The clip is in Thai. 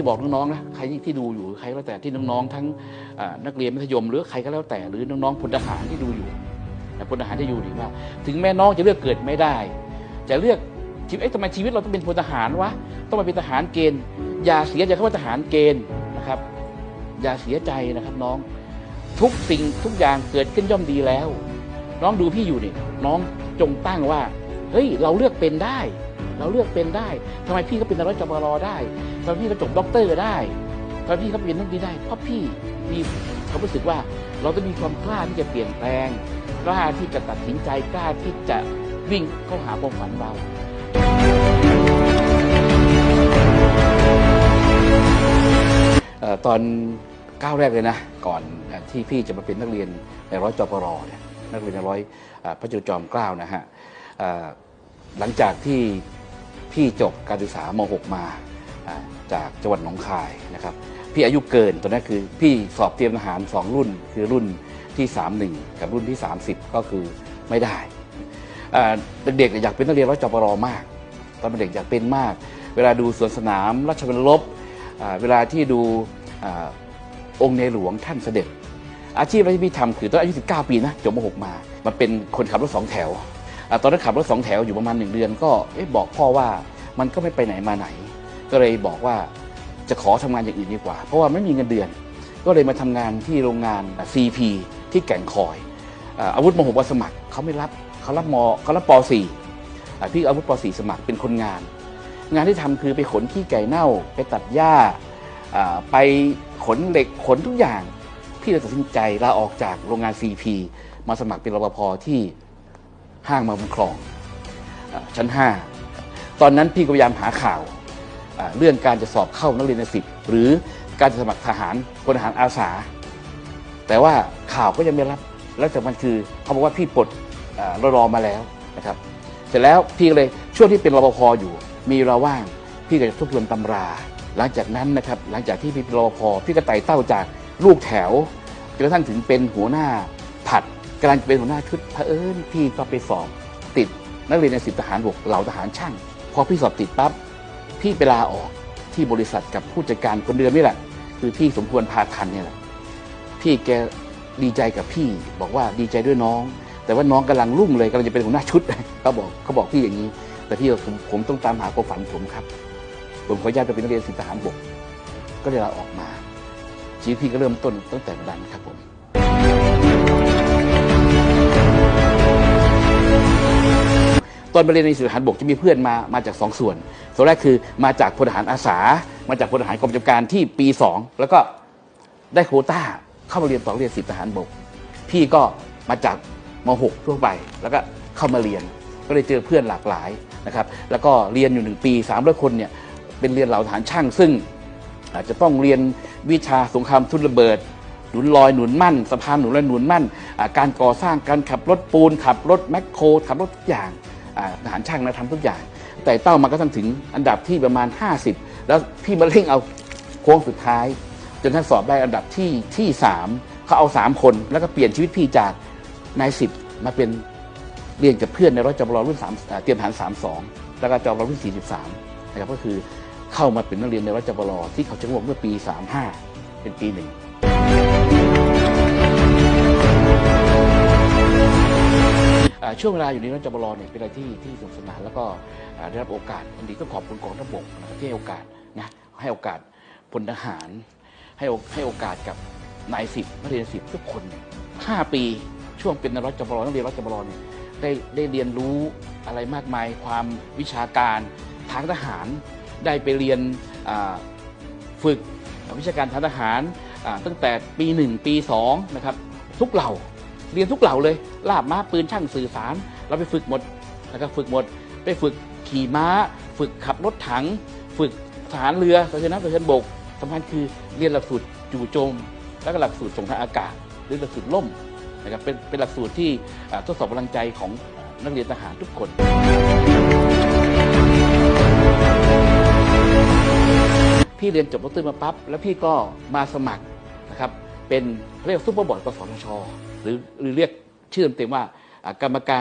ที่บอกน้องๆนะใครที่ดูอยู่ใครก็แล้วแต่ที่น้องๆทั้งอ่านักเรียนมัธยม หรือใครก็แล้วแต่ หรือน้องๆพลทหารที่ดูอยู่นะพลทหารที่อยู่ดีว่า ถึงแม้น้องจะเลือกเกิดไม่ได้ จะเลือกชีวิตเอ๊ะทำไมชีวิตเราต้องเป็นพลทหารวะต้องมาเป็นทหารเกณฑ์อย่าเสียใจคำว่าทหารเกณฑ์นะครับ อย่าเสียใจนะครับน้อง ทุกสิ่งทุกอย่างเกิดขึ้นย่อมดีแล้ว น้องดูพี่อยู่นี่น้องจงตั้งว่าเฮ้ยเราเลือกเป็นได้ เราเลือกเป็นได้ทำไมพี่ก็เป็นนายร้อยจบรอได้ทำไมพี่ก็จบด็อกเตอร์ได้ทำไมพี่ก็เป็นนักดีได้เพราะพี่มีความรู้สึกว่าเราต้องมีความกล้าที่จะเปลี่ยนแปลงกล้าที่จะตัดสินใจกล้าที่จะวิ่งเข้าหาความฝันเราตอนก้าวแรกเลยนะ ก่อนที่พี่จะมาเป็นนักเรียนในร้อยจปรเนี่ยนักเรียนในร้อยเอ่อพระจุลจอมเกล้านะฮะหลังจากที่ พี่จบการศึกษาม6มาอ่าจากจังหวัดหนองคายนะครับพี่อายุเกินตอนนั้นคือพี่สอบเตรียมทหาร 2 รุ่น คือรุ่นที่ 31 กับรุ่นที่ 30 ก็คือไม่ได้เด็กๆอยากเป็นนักเรียนร้อยจปรมาก ตอนเป็นเด็กอยากเป็นมาก เวลาดูสวนสนามราชบัลลบเวลาที่ดูอองค์ในหลวงท่านเสด็จ อาชีพรกที่พี่ทำคือตอนอายุ 19 ปีนะจบม .6 มามาเป็นคนขับรถสองแถว ตอนนั้นขับรถสองแถวอยู่ประมาณหนึ่งเดือน ก็บอกพ่อว่ามันก็ไม่ไปไหนมาไหน ก็เลยบอกว่าจะขอทำงานอย่างอื่นดีกว่า เพราะว่าไม่มีเงินเดือน ก็เลยมาทำงานที่โรงงาน CP ที่แก่งคอยอาวุธม .6 มาสมัครเขาไม่รับเขารับมเขารับป .4 พี่อาวุธป .4 สมัครเป็นคนงาน งานที่ทำคือไปขนขี้ไก่เน่า ไปตัดหญ้าอ่าไปขนเหล็กขนทุกอย่าง พี่เลยตัดสินใจลาออกจากโรงงาน CP มาสมัครเป็นรปภที่ ห้างมาบุญคลองอชั้น 5 ตอนนั้นพี่ก็พยายามหาข่าวเรื่องการจะสอบเข้านักเรียนในสิบหรือการจะสมัครทหารพลทหารอาสา แต่ว่าข่าวก็ยังไม่รับ แล้วจากมันคือเขาบอกว่าพี่ปลดรอรอมาแล้วนะครับ เสร็จแล้วพี่ก็เลยช่วงที่เป็นรปภอยู่ มีเวลาว่างพี่ก็จะทบทวนตำรา หลังจากนั้นนะครับหลังจากที่พี่เป็นรปภพี่ก็ไต่เต้าจากลูกแถวจนกระทั่งถึงเป็นหัวหน้าผัด กำลังจะเป็นหัวหน้าชุดเผอิญพี่ก็ไปสอบติดนักเรียนในสิบทหารบกเหล่าทหารช่างพอพี่สอบติดปั๊บพี่ไปลาออกที่บริษัทกับผู้จัดการคนเดิมนี่แหละ คือพี่สมควรพาทันเนี่ยแหละพี่แกดีใจกับพี่ บอกว่าดีใจด้วยน้อง แต่ว่าน้องกำลังรุ่งเลยกำลังจะเป็นหัวหน้าชุดเขาบอกเขาบอกพี่อย่างนี้ แต่พี่ผมผมต้องตามหาความฝันผมครับ ผมขออนุญาตไปเป็นนักเรียนสิบทหารบก ก็เลยลาออกมาชีวิตพี่ก็เริ่มต้นตั้งแต่วันนั้นครับผม ตอนไปเรียนในสิทหารบกจะมีเพื่อนมามาจากสองส่วน ส่วนแรกคือมาจากพลทหารอาสา มาจากพลทหารกองกำกับการที่ปีสองแล้วก็ได้โควต้าเข้ามาเรียนต่อเรียนสิทหารบก พี่ก็มาจากม .6 ทั่วไปแล้วก็เข้ามาเรียนก็เลยเจอเพื่อนหลากหลายนะครับ แล้วก็เรียนอยู่หนึ่งปี3 0 0คนเนี่ยเป็นเรียนเหล่าทหารช่าง ซึ่งอาจจะต้องเรียนวิชาสงครามทุนระเบิดหนุนลอยหนุนมั่นสะพานหนุนลอยหนุนมั่น การก่อสร้างการขับรถปูนขับรถแมคโครขับรถทุกอย่าง ทหารช่างนะทำทุกอย่าง แต่เต้ามาก็ทั้งถึงอันดับที่ประมาณ 50 แล้วพี่มาเร่งเอาโค้งสุดท้าย จนท่านสอบได้อันดับที่ที่สามเขาเอาสามคน แล้วก็เปลี่ยนชีวิตพี่จากนายสิบมาเป็นเรียนกับเพื่อนในร้อยจบรรุ่นสามเตรียมทหารสามสองแล้วก็จบรรุ่นสี่สิบสามนะครับก็คือเข้ามาเป็นนักเรียนในร้อยจบรที่เขาจังหวกเมื่อปีสามห้าเป็นปีหนึ่ง ช่วงเวลาอยู่ในรัฐจบรเนี่ยเป็นอะไรที่ที่สนุกสนานแล้วก็ได้รับโอกาสอันนี้ต้องขอบคุณกองทัพบกนะครับที่ให้โอกาสนะให้โอกาสพลทหาร ให้ให้โอกาสกับนายสิบนักเรียนสิบทุกคนห้าปีช่วงเป็นนักรัฐจบรนักเรียนรัฐจบรเนี่ยได้ได้เรียนรู้อะไรมากมาย ความวิชาการทางทหารได้ไปเรียนฝึกวิชาการทางทหารตั้งแต่ปีหนึ่งปีสองนะครับทุกเหล่า เรียนทุกเหล่าเลยลาบม้าปืนช่างสื่อสาร เราไปฝึกหมดนะครับฝึกหมด ไปฝึกขี่ม้า ฝึกขับรถถัง ฝึกทหารเรือทหารน้ำทหารบกสำคัญคือเรียนหลักสูตรจู่โจม แล้วก็หลักสูตรส่งทางอากาศ หรือหลักสูตรล่มนะครับเป็นเป็นหลักสูตรที่ทดสอบกำลังใจของนักเรียนทหารทุกคนพี่เรียนจบดรมาปั๊บแล้วพี่ก็มาสมัครนะครับเป็นเรียกซุปเปอร์บอร์ดกสทช หรือเรียกชื่อเต็มว่ากรรมการ